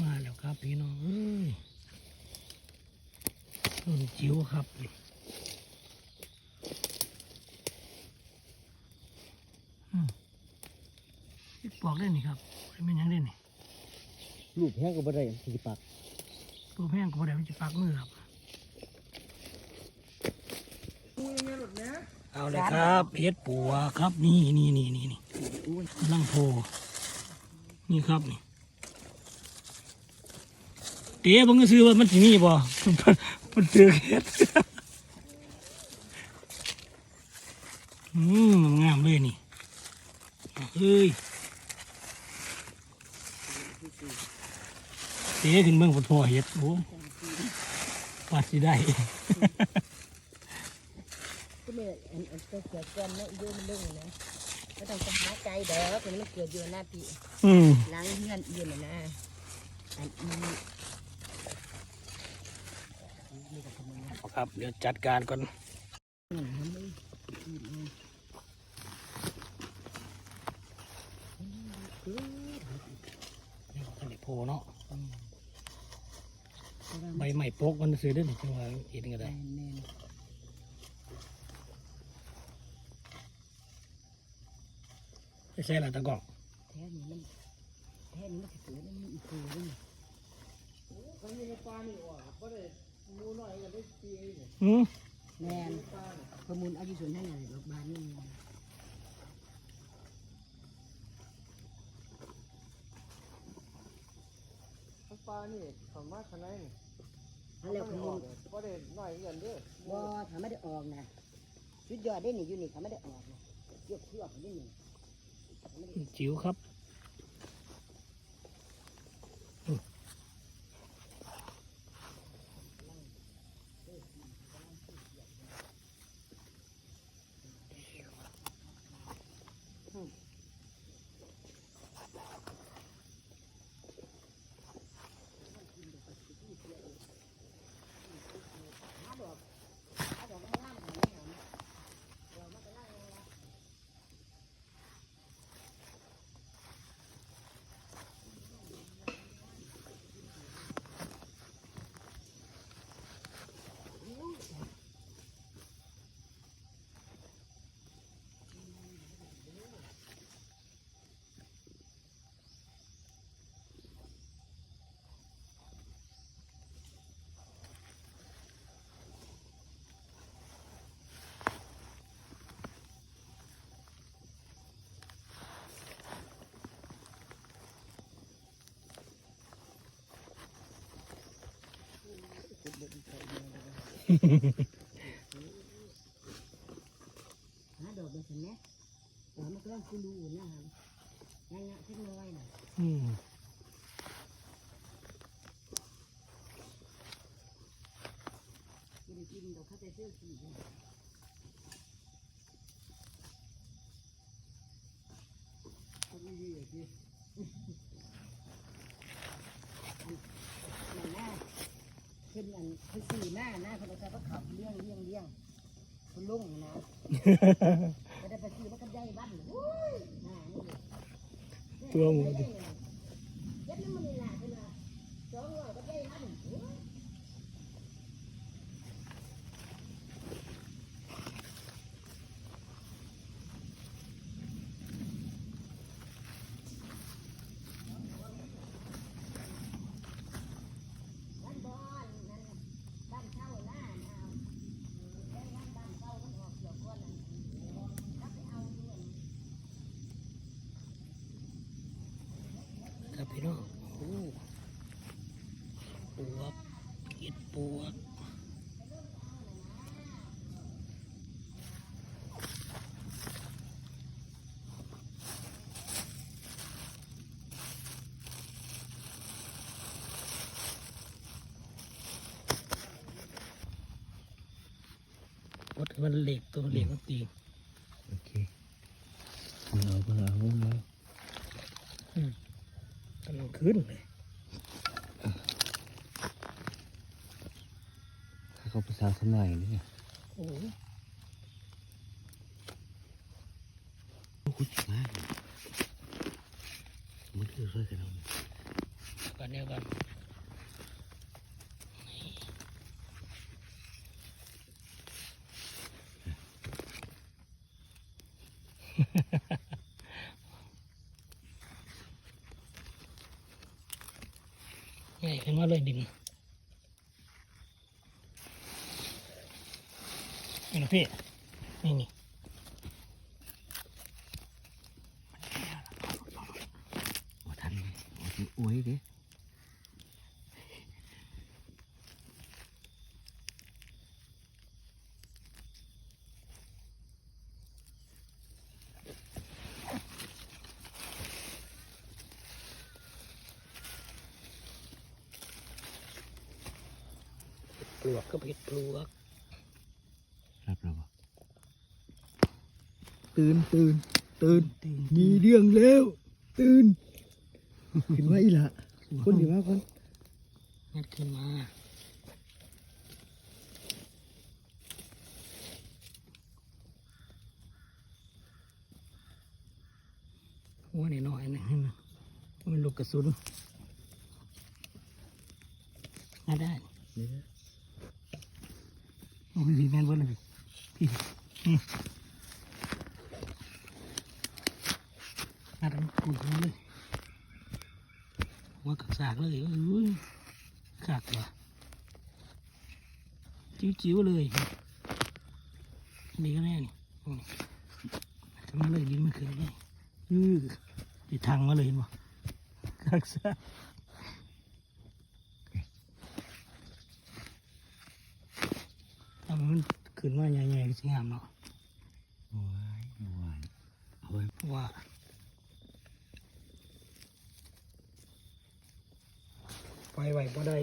มาแล้วครับพี่น้องเอ้ยต้นจิ๋วครับนี่อืมนี่ปอกได้นี่ครับไม่ยังได้นี่ลูกแห้งก็บ่ได้สิปักตัวแพงก็บ่ได้มันจะปักมือครับเอาเลยครับเฮ็ดปัวครับนี่นี่นี่นี่นี่กำลังโพนี่ครับนี่ เตี๋ยบังก็ซื้อว่ามันสิมีบ่มันเจอเฮ็ดอืมงามเลยนี่เฮ้ยเตี๋ยขึ้นเบิ่งฝนพอเฮ็ดโอ้ว่าสิได้ก็เลยอันอันก็เกิดก่อนเนาะเยอะมันเรื่องนะไม่ต้องไปหาไกลเด้อคนมันเกิดอยู่หน้าปีอืมหล้างเงื่อนยืนน่ะนะอันนี้นี่ก็ทำงาน ครับ เดี๋ยวจัดการก่อนมันนี้โพเนาะใบใหม่โปกมันซื้อได้หรือจังหวะเห็นก็ได้แม่นไม่ใช่ละตะกอกแท้นี้มันแท้นี้มันจะเกิดมันอีกตัวนึงโอ้ยมันมีปลาหนีออกก็ได้ มแมนประมูลอายุส่วนให้ไหนดอกบานนี่ปลานี่สามารถขนาดนี้อันแล้วประมูลบ่ได้น้อยเงินด้อว่าถ้าไม่ได้ออกนะชุดยอดได้หนี่อยู่นี่เขาไม่ได้ออกนะยกเชือกนี่นี่จิ๋วครับ หาดอกมันเนไหมโอ้มันก็ต้องคือรูนะครับง่ายๆเล็กน้อยนะอืมกินกินดอกข้าวเสื้อสีเนี่ยก็มีดีอะสินั่นนะ ขึ้นอันคือสีหน้าหน้าคนเราก็ขับเลี้ยงเลี้ยงเลี้ยงคุณลุงนะไม่ได้ไปซื้อมันก็ได้บ้านโอ้ยหน้านี่ตัวหมูดิ ยัดน้ำมันนี่แหละเป็นว่าสองร้อยก็ได้บ้านโอ้ย บ้านบอนนั่นบ้านเช่าหน้าเอาได้บ้านบ้านเช่ามันออกเกี่ยวก้อนนั่นรับไปเอาเงิน ครับพี่น้องโอ้ปวกเห็ดปวก วัดมันเหล็กตัวเหล็กมันตีโอเคเอาเอาเอาเอากำลังขึ้นเลยถ้าเขาภาษาสมัยนี่โอ้โหคุยมากมันคือช่วยกันเอากันเดียวกันใหญ่ ขึ้นมาเลยดินนี่นะพี่ นี่นี่โอ้ทันโอ้ยเด้ ปลวกก็เผ็ดปลวกรับเราบ่ตื่นตื่นตื่นตื่นมีเรื่องแล้ว ตื่นขึ้นมาอีหละคนอยู่มาคนงัดขึ้นมาหัวนี่น้อยๆนะมันลูกกระสุนงัดได้ นี่นะโอ้ยพี่แม่นเบิ้ลเลยพี่พี่งัดมันปุ่นมาเลยหัวกักสากเลยอุ้ยขากว่ะจิ๋วๆเลยนี่ก็แน่นี่ทำมาเลยดินมันขึ้นเลยยืดติดทางมาเลยเห็นบ่กักสากทำให้ มันขึ้นมาใหญ่ๆก็สิงามเนาะโอ้ยหวานเอาไว้ว่าไฟไหวบ่ได้